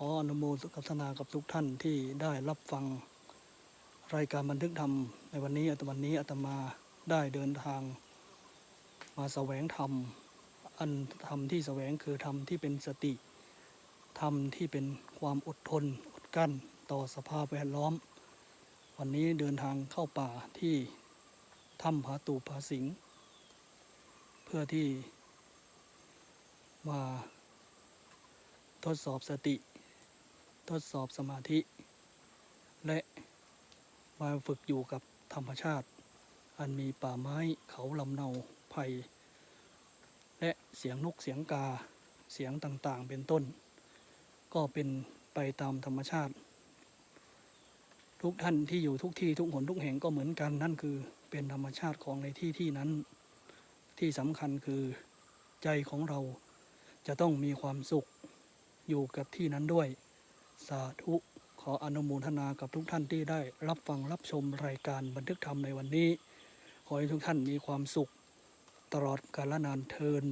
ขออนุโมทนากับทุกท่านที่ได้รับฟังรายการบันทึกธรรมในวันนี้อาตวันนี้อาตมาได้เดินทาง มาแสวงธรรม อันธรรมที่แสวงคือธรรมที่เป็นสติ ธรรมที่เป็นความอดทน อดกั้นต่อสภาพแวดล้อม วันนี้เดินทางเข้าป่าที่ถ้ำผาตูผาสิง เพื่อที่มาทดสอบสติ ทดสอบสมาธิ และมาฝึกอยู่กับธรรมชาติ อันมีป่าไม้เขาลำเนาไผ่และเสียงนกเสียงกาเสียงต่างๆ เป็นต้น ก็เป็นไปตามธรรมชาติ ทุกท่านที่อยู่ทุกที่ทุกหนทุกแห่งก็เหมือนกันนั่นคือเป็นธรรมชาติของในที่ที่นั้น ที่สำคัญคือใจของเราจะต้องมีความสุขอยู่กับที่นั้นด้วย สาธุ ขออนุโมทนากับทุกท่านที่ได้รับฟังรับชมรายการบันทึกธรรมในวันนี้ ขอให้ทุกท่านมีความสุข ตลอดกาลนานเทิน